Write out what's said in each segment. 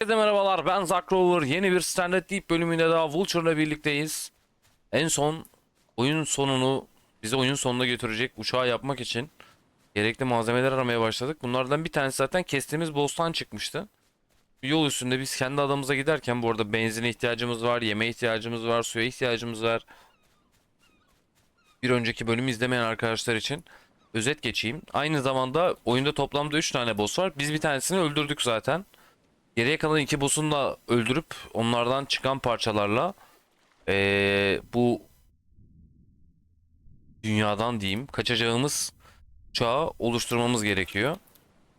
Herkese merhabalar ben Zack. Yeni bir Standard Deep bölümünde daha Vulture'la birlikteyiz. En son oyun sonunu bizi oyun sonuna götürecek uçağı yapmak için gerekli malzemeler aramaya başladık. Bunlardan bir tanesi zaten kestiğimiz boss'tan çıkmıştı. Yol üstünde biz kendi adamıza giderken bu arada benzine ihtiyacımız var, yemeğe ihtiyacımız var, suya ihtiyacımız var. Bir önceki bölümü izlemeyen arkadaşlar için özet geçeyim. Aynı zamanda oyunda toplamda 3 tane boss var. Biz bir tanesini öldürdük zaten. Geriye kalan iki boss'unu da öldürüp onlardan çıkan parçalarla eee, bu dünyadan diyeyim kaçacağımız uçağı oluşturmamız gerekiyor.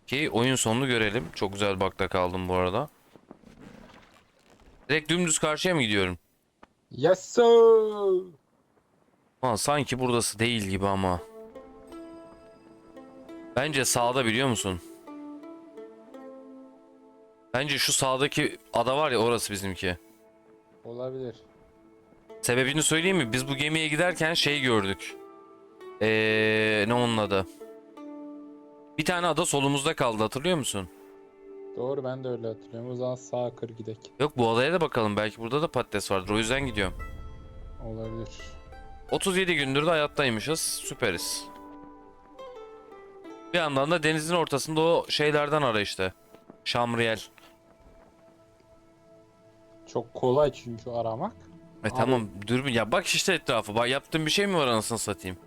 Ki oyun sonunu görelim. Çok güzel bakta kaldım bu arada. Direkt dümdüz karşıya mı gidiyorum? Yes sir. Lan sanki buradası değil gibi ama. Bence sağda biliyor musun? Bence şu sağdaki ada var ya orası bizimki. Olabilir. Sebebini söyleyeyim mi? Biz bu gemiye giderken şey gördük. Eee ne onun adı? Bir tane ada solumuzda kaldı hatırlıyor musun? Doğru ben de öyle hatırlıyorum. O zaman sağa kır gidek. Yok bu adaya da bakalım belki burada da patates vardır o yüzden gidiyorum. Olabilir. 37 gündür de hayattaymışız süperiz. Bir yandan da denizin ortasında o şeylerden ara işte. Şamriyel. Çok kolay çünkü aramak. E Abi- tamam dürbün ya bak işte etrafı. Bak yaptığın bir şey mi var anasını satayım?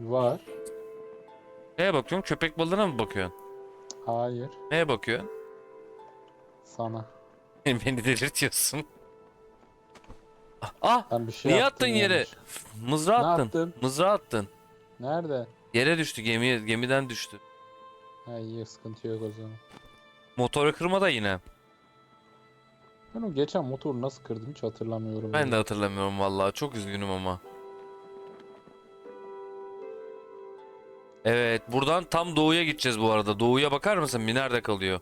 Var. Neye bakıyorsun? Köpek balığına mı bakıyorsun? Hayır. Neye bakıyorsun? Sana. Beni delirtiyorsun. Ah! Ben bir şey Niye yaptım attın yere? yanlış. Mızrağı Ne attın. yaptım? Mızrağı attın. Nerede? Yere düştü gemiye, gemiden düştü. Ha iyi sıkıntı yok o zaman. Motoru kırma da yine. Ben o geçen motoru nasıl kırdım hiç hatırlamıyorum. Ben de hatırlamıyorum vallahi. Çok üzgünüm ama. Evet, buradan tam doğuya gideceğiz bu arada. Doğuya bakar mısın? Bir nerede kalıyor?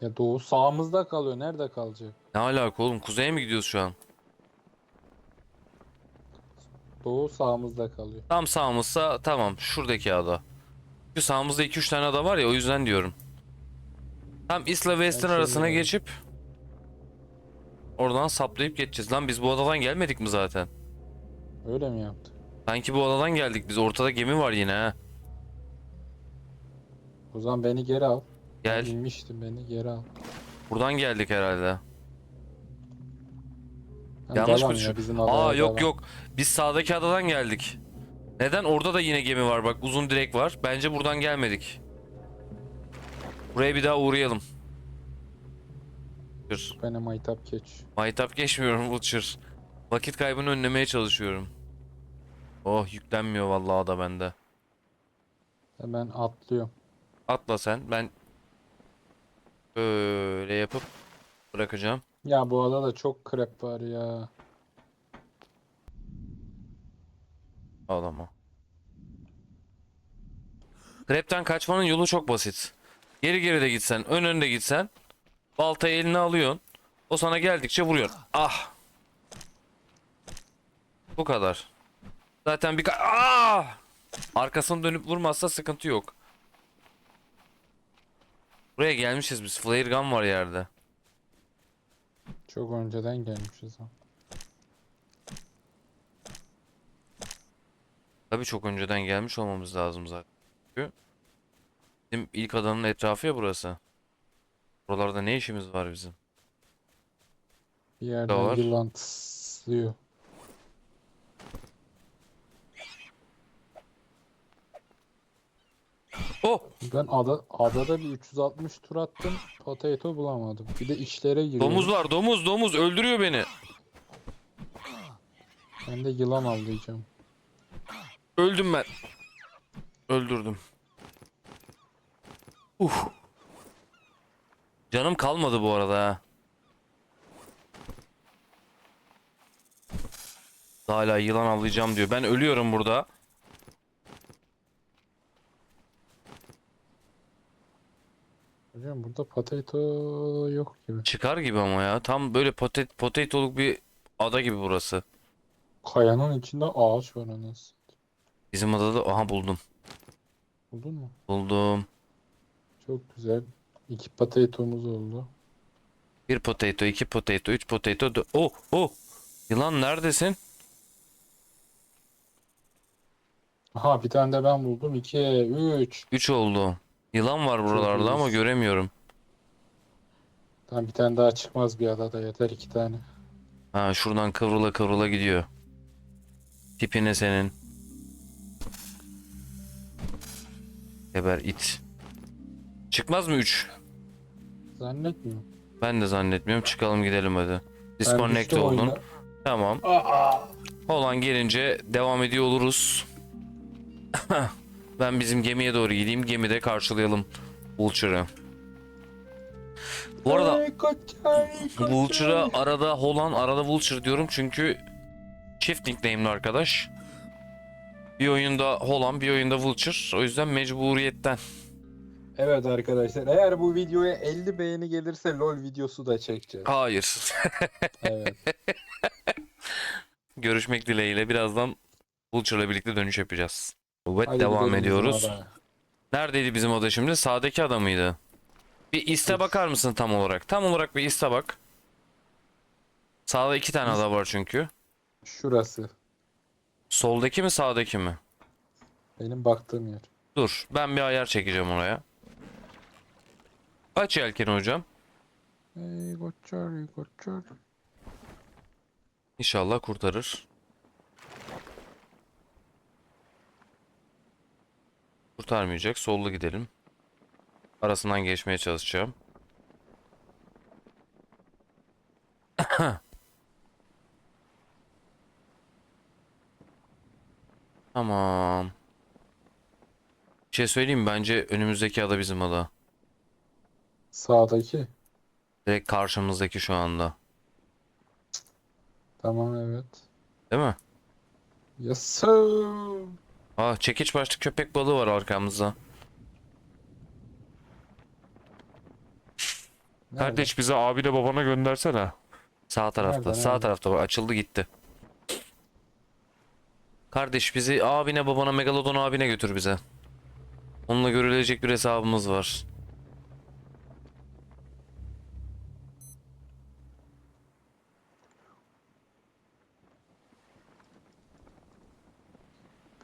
Ya doğu sağımızda kalıyor. Nerede kalacak? Ne alaka oğlum? Kuzeye mi gidiyoruz şu an? Doğu sağımızda kalıyor. Tam sağımızsa tamam. Şuradaki ada. Çünkü sağımızda 2-3 tane ada var ya o yüzden diyorum. Tam Isla West'in Ben arasına geçip oradan saplayıp geçeceğiz. Lan biz bu adadan gelmedik mi zaten? Öyle mi yaptı? Sanki bu adadan geldik biz. Ortada gemi var yine ha. O zaman beni geri al. Ben Gel. inmiştim beni geri al. Buradan geldik herhalde. Ben Yanlış mı ya, bizim Aa yok devam. yok. Biz sağdaki adadan geldik. Neden? Orada da yine gemi var bak. Uzun direk var. Bence buradan gelmedik. Buraya bir daha uğrayalım. Butcher. Bana maytap geç. Maytap geçmiyorum Butcher. Vakit kaybını önlemeye çalışıyorum. Oh yüklenmiyor vallahi ada bende. Hemen atlıyorum. Atla sen. Ben böyle yapıp bırakacağım. Ya bu adada çok krep var ya. Ağlama. Krepten kaçmanın yolu çok basit. Geri geri de gitsen, ön önde gitsen baltayı eline alıyorsun. O sana geldikçe vuruyor. Ah! Bu kadar. Zaten bir ah! Arkasını dönüp vurmazsa sıkıntı yok. Buraya gelmişiz biz. Flare gun var yerde. Çok önceden gelmişiz ha. Tabii çok önceden gelmiş olmamız lazım zaten. Çünkü bizim ilk adanın etrafı ya burası. Buralarda ne işimiz var bizim? Bir yerden var. yılan tıslıyor. Oh! Ben ada, adada bir 360 tur attım. Potato bulamadım. Bir de içlere giriyorum. Domuz var, domuz, domuz öldürüyor beni. Ben de yılan avlayacağım. Öldüm ben. Öldürdüm. Uf. Canım kalmadı bu arada ha. Hala yılan avlayacağım diyor. Ben ölüyorum burada. Hocam burada potato yok gibi. Çıkar gibi ama ya. Tam böyle potet potatoluk bir ada gibi burası. Kayanın içinde ağaç var anasını. Bizim adada aha buldum. Buldun mu? Buldum. Çok güzel. İki potato'muz oldu. Bir potato, iki potato, üç potato. dö- Oh, oh. Yılan neredesin? Aha bir tane de ben buldum. 2, 3. Üç oldu. Yılan var buralarda ama iyiyiz. göremiyorum. Tamam bir tane daha çıkmaz bir adada yeter iki tane. Ha şuradan kıvrıla kıvrıla gidiyor. Tipine senin. Geber it. Çıkmaz mı 3? Zannetmiyorum. Ben de zannetmiyorum. Çıkalım gidelim hadi. Disconnect oldun. oyuna. Tamam. Aa! Olan gelince devam ediyor oluruz. ben bizim gemiye doğru gideyim. Gemide karşılayalım Vulture'ı. Bu arada. Vulture'a arada Holan arada Vulture diyorum çünkü çift nickname'li arkadaş. Bir oyunda Holan bir oyunda Vulture. O yüzden mecburiyetten. Evet arkadaşlar eğer bu videoya 50 beğeni gelirse LoL videosu da çekeceğiz. Hayır. Evet. Görüşmek dileğiyle birazdan Vulture'la birlikte dönüş yapacağız. Evet Hadi devam ediyoruz. Neredeydi bizim oda şimdi? Sağdaki ada mıydı? Bir iste bakar mısın tam olarak? Tam olarak bir iste bak. Sağda iki tane ada var çünkü. Şurası. Soldaki mi sağdaki mi? Benim baktığım yer. Dur ben bir ayar çekeceğim oraya. Aç yelkeni hocam. Ey koçar, ey koçar. İnşallah kurtarır. Kurtarmayacak. Sollu gidelim. Arasından geçmeye çalışacağım. Tamam. Bir şey söyleyeyim? Bence önümüzdeki ada bizim ada. Sağdaki. Direkt karşımızdaki şu anda. Tamam evet. Değil mi? Yes sir. Aa çekiç başlı köpek balığı var arkamızda. Nerede? Kardeş bize abine babana göndersene. Sağ tarafta. Nerede, Sağ nerede? tarafta bak açıldı gitti. Kardeş bizi abine babana Megalodon abine götür bize. Onunla görülecek bir hesabımız var.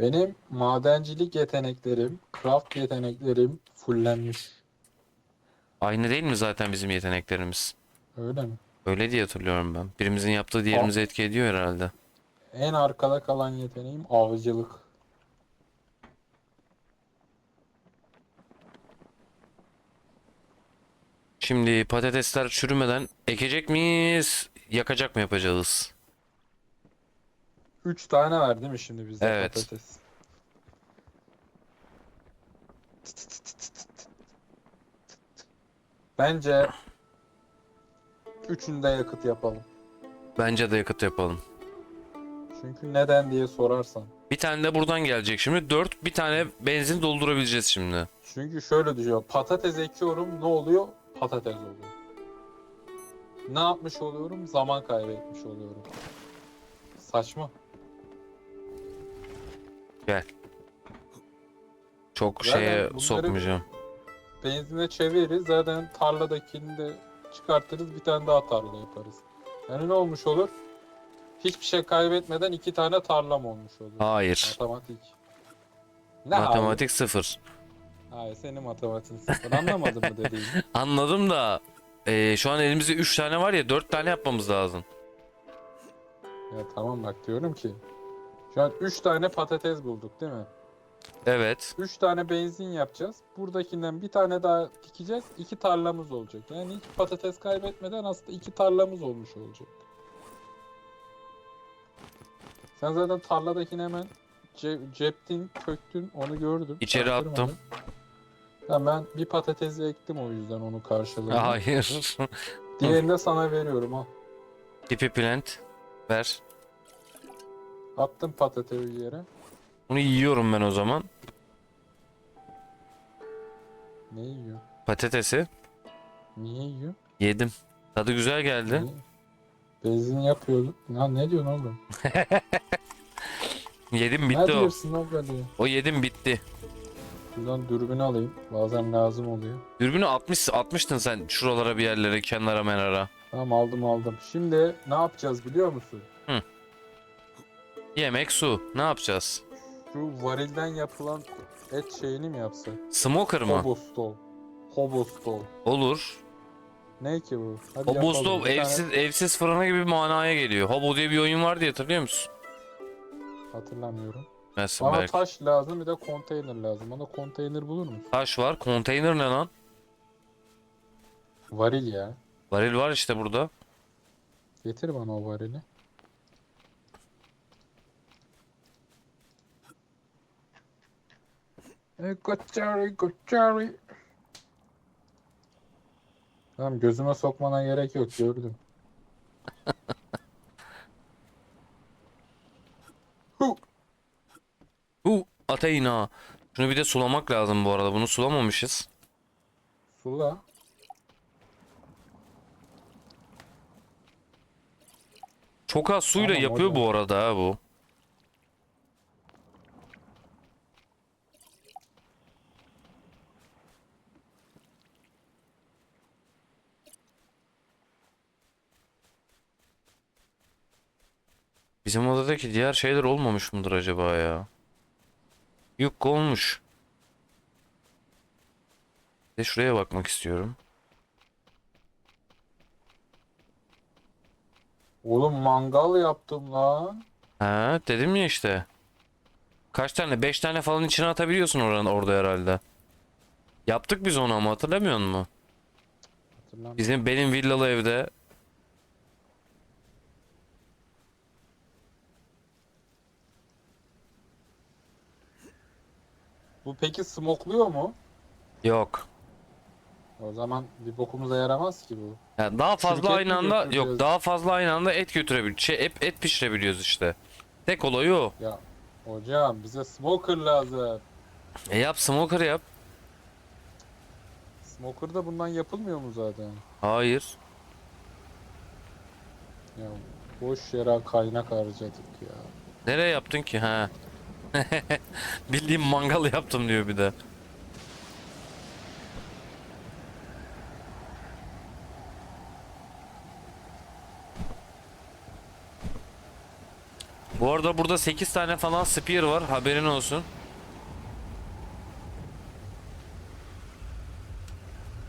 Benim madencilik yeteneklerim, craft yeteneklerim fullenmiş. Aynı değil mi zaten bizim yeteneklerimiz? Öyle mi? Öyle diye hatırlıyorum ben. Birimizin yaptığı diğerimize etki ediyor herhalde. En arkada kalan yeteneğim avcılık. Şimdi patatesler çürümeden ekecek miyiz? Yakacak mı yapacağız? Üç tane var değil mi şimdi bizde Evet. patates? Bence üçünde yakıt yapalım. Bence de yakıt yapalım. Çünkü neden diye sorarsan. Bir tane de buradan gelecek şimdi. 4 bir tane benzin doldurabileceğiz şimdi. Çünkü şöyle düşüyor. Patates ekiyorum ne oluyor? Patates oluyor. Ne yapmış oluyorum? Zaman kaybetmiş oluyorum. Saçma. Gel. Çok Zaten şeye bunları- sokmayacağım. Benzine çeviririz. Zaten tarladakini de çıkartırız. Bir tane daha tarla yaparız. Yani ne olmuş olur? Hiçbir şey kaybetmeden iki tane tarlam olmuş olur. Hayır. Matematik. Ne hayır? Matematik sıfır. Hayır senin matematiğin sıfır. Anlamadın mı dediğimi? Anladım da eee, şu an elimizde 3 tane var ya 4 tane yapmamız lazım. Ya tamam bak diyorum ki. Şu an 3 tane patates bulduk değil mi? Evet. 3 tane benzin yapacağız. Buradakinden bir tane daha dikeceğiz. 2 tarlamız olacak. Yani hiç patates kaybetmeden aslında 2 tarlamız olmuş olacak. Sen zaten tarladakini hemen ce- ceptin, köktün onu gördüm. İçeri attım. Ben bir patatesi ektim o yüzden onu karşılığında. Hayır. Diğerini de sana veriyorum ha. Tipi plant. Ver. Attım patatesi yere. Bunu yiyorum ben o zaman. Ne yiyor? Patatesi Niye yiyor? yedim. Tadı güzel geldi. Niye? Benzin yapıyorduk. Ya ne diyorsun oğlum? Yedim ne bitti o. diyorsun oğlum? O yedim bitti. Şuradan dürbün alayım. Bazen lazım oluyor. Dürbünü 60 atmıştın sen şuralara bir yerlere kenara menara. Tamam aldım aldım. Şimdi ne yapacağız biliyor musun? Yemek su. Ne yapacağız? Şu varilden yapılan et şeyini mi yapsak? Smoker mı? Hobostol. Hobostol. Olur. Ne ki bu? Hadi Hobostov yapalım. Bir tane- evsiz, evsiz fırına gibi bir manaya geliyor. Hobo diye bir oyun vardı ya, hatırlıyor musun? Hatırlamıyorum. Mesela Bana belki. taş lazım bir de konteyner lazım. Bana konteyner bulur musun? Taş var. Konteyner ne lan? Varil ya. Varil var işte burada. Getir bana o varili. Koçari, koçari. Tamam gözüme sokmana gerek yok gördüm. Hu. Bu Ateyna. Şunu bir de sulamak lazım bu arada. Bunu sulamamışız. Sula. Çok az suyla Tamam yapıyor hocam. bu arada ha bu. Bizim odadaki diğer şeyler olmamış mıdır acaba ya? Yok olmuş. De şuraya bakmak istiyorum. Oğlum mangal yaptım lan. Ha dedim ya işte. Kaç tane? 5 tane falan içine atabiliyorsun oranın orada herhalde. Yaptık biz onu ama hatırlamıyor musun? Hatırlamıyorum. Bizim benim villalı evde. Bu peki smokluyor mu? Yok. O zaman bir bokumuza yaramaz ki bu. Yani daha fazla Şirket mi aynı anda yok daha fazla aynı anda et götürebil şey et, et pişirebiliyoruz işte. Tek olayı o. Ya hocam bize smoker lazım. E yap smoker yap. Smoker da bundan yapılmıyor mu zaten? Hayır. Ya boş yere kaynak harcadık ya. Nereye yaptın ki ha? Bildiğim mangal yaptım diyor bir de. Bu arada burada 8 tane falan spear var haberin olsun.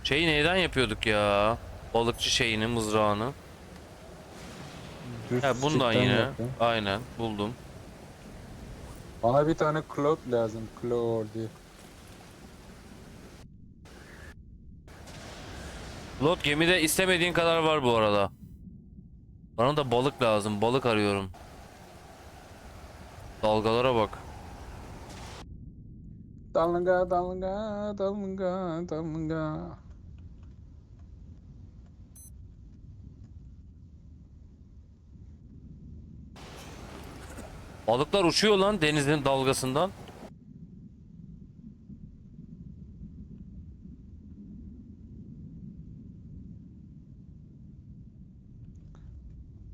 Şeyi neyden yapıyorduk ya? Balıkçı şeyini, mızrağını. Düz Ha bundan yine. yapıyorum. Aynen buldum. Bana bir tane cloth lazım. Cloth. Lot gemide istemediğin kadar var bu arada. Bana da balık lazım. Balık arıyorum. Dalgalara bak. Dalga dalga dalga dalga. Balıklar uçuyor lan denizin dalgasından.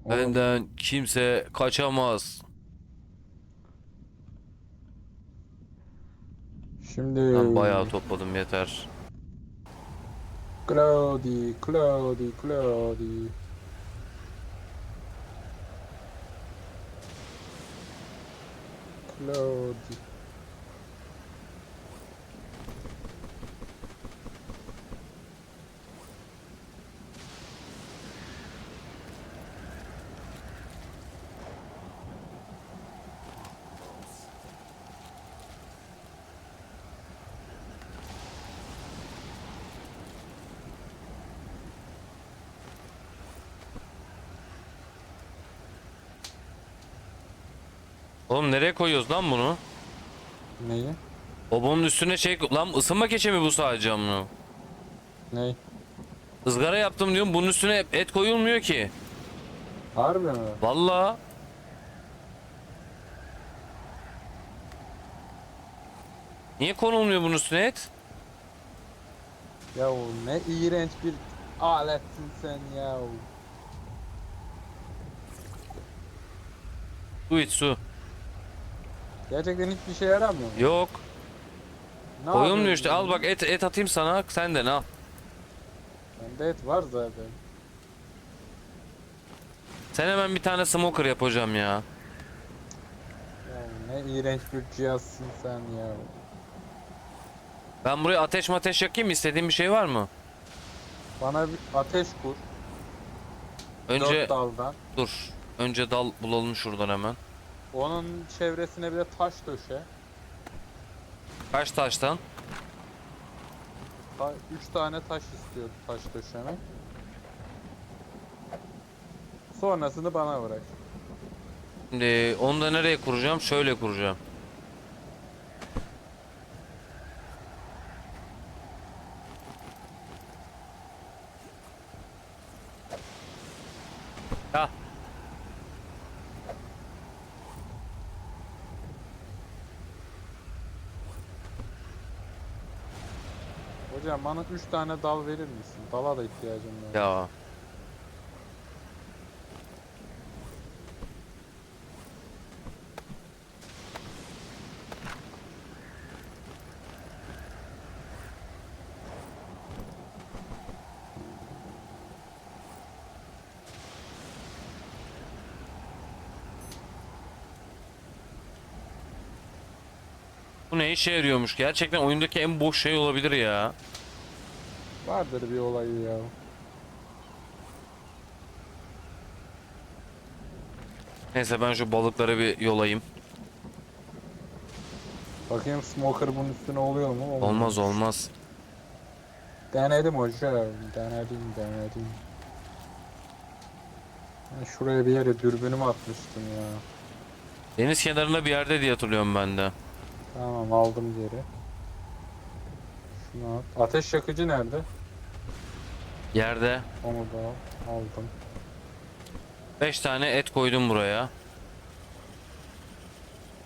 Oğlum, Benden kimse kaçamaz. Şimdi Ben bayağı topladım yeter. Cloudy, cloudy, cloudy. Cloudy. Nereye koyuyoruz lan bunu? Neyi? Obonun üstüne şey lan ısınma keçe mi bu sadece amına? Ney? Izgara yaptım diyorum bunun üstüne et koyulmuyor ki. Harbi mi? Vallahi. Niye konulmuyor bunun üstüne et? Ya o ne iğrenç bir aletsin sen ya. Su iç su. Gerçekten hiçbir şey yaramıyor mu? Yok. Ne Koyulmuyor yapıyorsun işte. Al bak et et atayım sana. Sen de ne al. Bende et var zaten. Sen hemen bir tane smoker yap hocam ya. Ya ne iğrenç bir cihazsın sen ya. Ben buraya ateş mateş yakayım mı? İstediğin bir şey var mı? Bana bir ateş kur. Önce Dört daldan. dur. Önce dal bulalım şuradan hemen. Onun çevresine bir de taş döşe. Kaç taştan? Ta- üç tane taş istiyor taş döşemek. Sonrasını bana bırak. Şimdi onu da nereye kuracağım? Şöyle kuracağım. Ya Hocam bana üç tane dal verir misin? Dala da ihtiyacım var. ya. Bu ne işe yarıyormuş? Gerçekten oyundaki en boş şey olabilir ya. Vardır bir olayı ya. Neyse ben şu balıkları bir yolayım. Bakayım smoker bunun üstüne oluyor mu? Olmuyor. Olmaz olmaz. Denedim hocam. Denedim denedim. Ben şuraya bir yere dürbünümü atmıştım ya. Deniz kenarında bir yerde diye hatırlıyorum ben de. Tamam aldım geri. Şunu at. Ateş yakıcı nerede? Yerde Onu da al. Aldım. 5 tane et koydum buraya.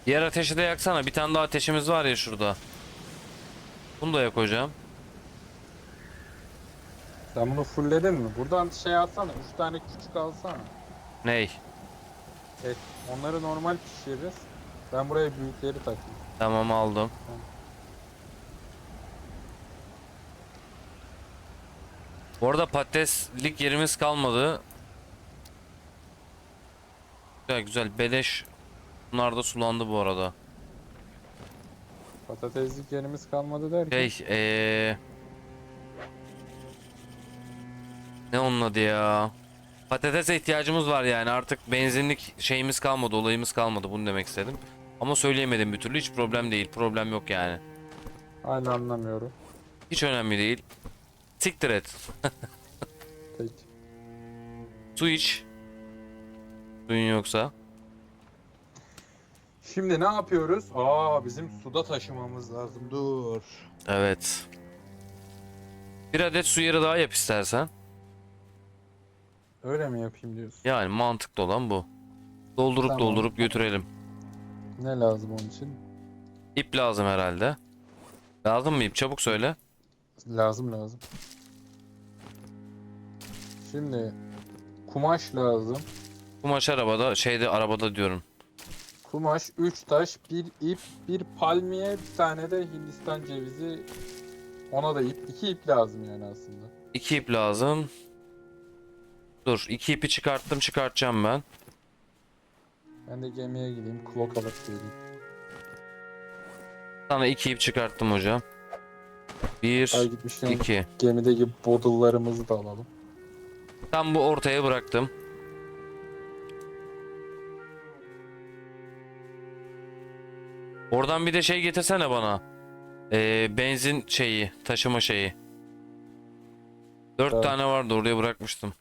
Diğer ateşi de yaksana. Bir tane daha ateşimiz var ya şurada. Bunu da yak hocam. Sen bunu fullledin mi? Buradan şey alsana. 3 tane küçük alsana. Ney? Et. Onları normal pişiririz. Ben buraya büyükleri takayım. Tamam aldım. Bu arada patateslik yerimiz kalmadı. Güzel güzel. Beleş. Bunlar da sulandı bu arada. Patateslik yerimiz kalmadı derken. Şey eee Ne onun adı ya? Patatese ihtiyacımız var yani artık benzinlik şeyimiz kalmadı olayımız kalmadı bunu demek istedim. Ama söyleyemedim bir türlü hiç problem değil problem yok yani. Hala anlamıyorum. Hiç önemli değil. Siktir et. Peki. Su iç. Suyun yoksa. Şimdi ne yapıyoruz? Aa bizim suda taşımamız lazım. Dur. Evet. Bir adet su yeri daha yap istersen. Öyle mi yapayım diyorsun? Yani mantıklı olan bu. Doldurup Tamam. doldurup götürelim. Ne lazım onun için? İp lazım herhalde. Lazım mı ip? Çabuk söyle. Lazım lazım. Şimdi kumaş lazım. Kumaş arabada, şeyde arabada diyorum. Kumaş, 3 taş, bir ip, bir palmiye, bir tane de Hindistan cevizi. Ona da ip, iki ip lazım yani aslında. İki ip lazım. Dur, iki ipi çıkarttım, çıkartacağım ben. Ben de gemiye gideyim, klok alıp geleyim. Sana iki ip çıkarttım hocam. Bir, Ay gitmişken iki. gemideki bodullarımızı da alalım. Tam bu ortaya bıraktım. Oradan bir de şey getirsene bana. Ee, benzin şeyi, taşıma şeyi. Dört Tamam. tane vardı oraya bırakmıştım.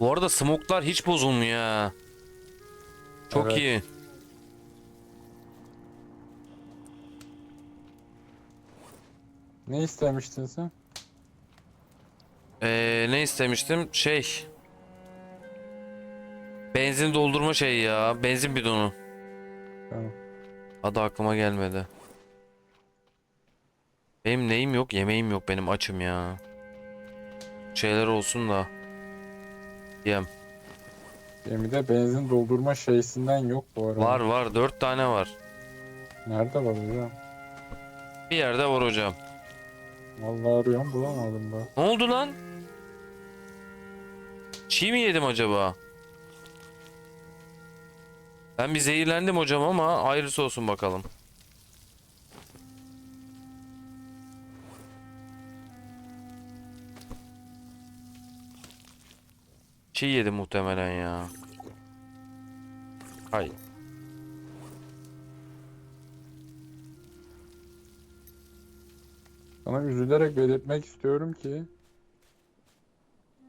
Bu arada smoklar hiç bozulmuyor ha. Çok Evet. iyi. Ne istemiştin sen? Ee, ne istemiştim? Şey. Benzin doldurma şeyi ya. Benzin bidonu. Tamam. Adı aklıma gelmedi. Benim neyim yok, yemeğim yok. Benim açım ya. Şeyler olsun da. Diyem. Gemide benzin doldurma şeysinden yok bu arada. Var var 4 tane var. Nerede var hocam? Bir yerde var hocam. Vallahi arıyorum bulamadım da. Ne oldu lan? Çiğ mi yedim acaba? Ben bir zehirlendim hocam ama ayrısı olsun bakalım. Çiğ yedim muhtemelen ya. Hayır. Sana üzülerek belirtmek istiyorum ki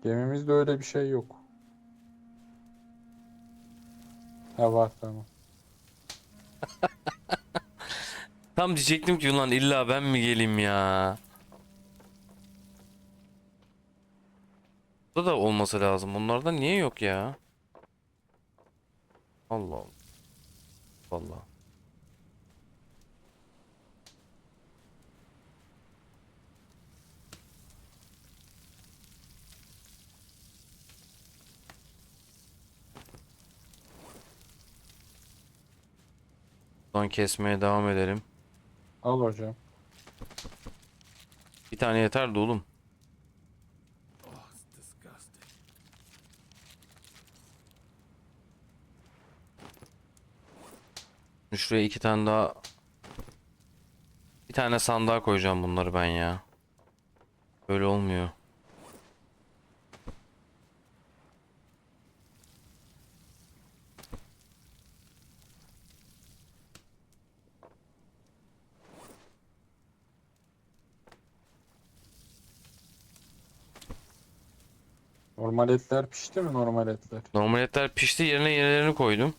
gemimizde öyle bir şey yok. Ha var tamam. Tam diyecektim ki ulan illa ben mi geleyim ya. Burada da olması lazım. Bunlardan niye yok ya? Allah Allah. Vallahi. Buradan kesmeye devam edelim. Al hocam. Bir tane yeter de oğlum. Şuraya iki tane daha bir tane sandığa koyacağım bunları ben ya. Böyle olmuyor. Normal etler pişti mi normal etler? Normal etler pişti yerine yenilerini koydum.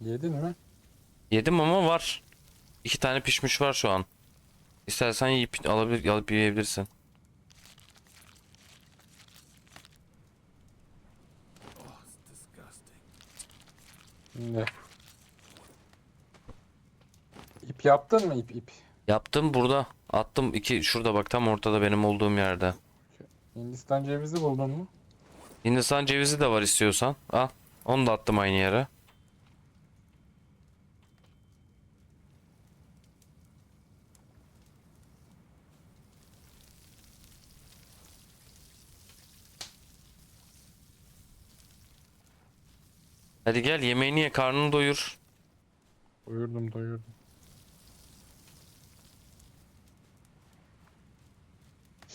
Yedin mi? Yedim ama var. İki tane pişmiş var şu an. İstersen yiyip alabilir, alıp yiyebilirsin. Şimdi. İp yaptın mı ip ip? Yaptım burada. Attım iki şurada bak tam ortada benim olduğum yerde. Hindistan cevizi buldun mu? Hindistan cevizi de var istiyorsan. Al. Onu da attım aynı yere. Hadi gel yemeğini ye karnını doyur. Doyurdum doyurdum.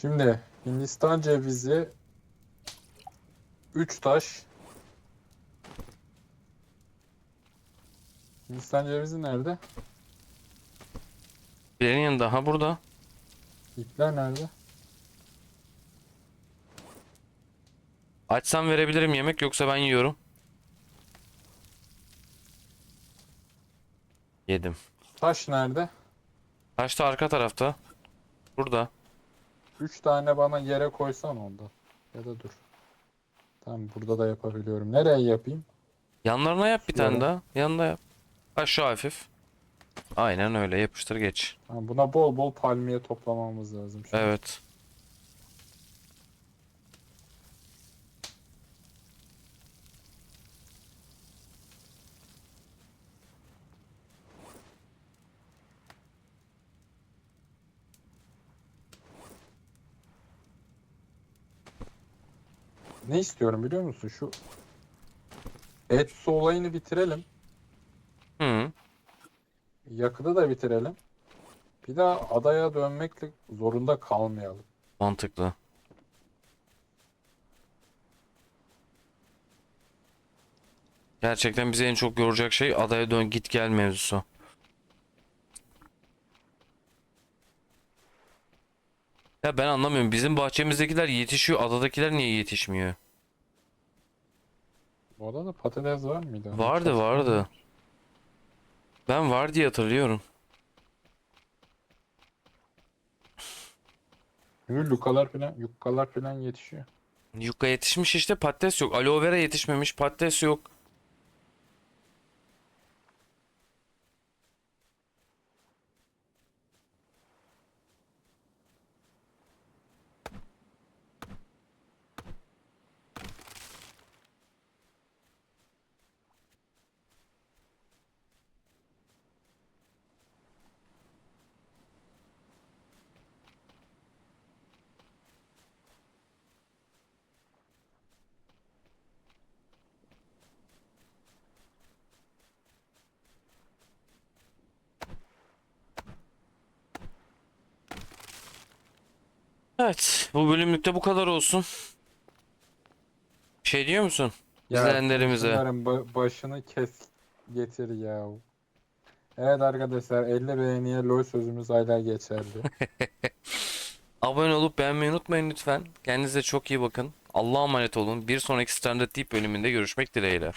Şimdi Hindistan cevizi 3 taş. Hindistan cevizi nerede? Birinin yanında ha burada. İpler nerede? Açsam verebilirim yemek yoksa ben yiyorum. Yedim. Taş nerede? Taş da arka tarafta. Burada. 3 tane bana yere koysan onda. Ya da dur. Tamam burada da yapabiliyorum. Nereye yapayım? Yanlarına yap bir tane Şöyle. daha. Yanında yap. Aşağı hafif. Aynen öyle yapıştır geç. Tamam, buna bol bol palmiye toplamamız lazım. şu an. Evet. Ne istiyorum biliyor musun? Şu et su olayını bitirelim. Hı. Yakıtı da bitirelim. Bir daha adaya dönmekle zorunda kalmayalım. Mantıklı. Gerçekten bizi en çok yoracak şey adaya dön git gel mevzusu. Ya ben anlamıyorum. Bizim bahçemizdekiler yetişiyor. Adadakiler niye yetişmiyor? Bu adada patates var mıydı? Vardı vardı. Ben var diye hatırlıyorum. Çünkü lukalar falan, yukkalar falan yetişiyor. Yuka yetişmiş işte patates yok. Aloe vera yetişmemiş patates yok. Evet, bu bölümlükte bu kadar olsun. Bir şey diyor musun? İzleyenlerimize. Ba- başını kes getir ya. Evet arkadaşlar 50 beğeniye LoL sözümüz hala geçerli. Abone olup beğenmeyi unutmayın lütfen. Kendinize çok iyi bakın. Allah'a emanet olun. Bir sonraki Standard Deep bölümünde görüşmek dileğiyle.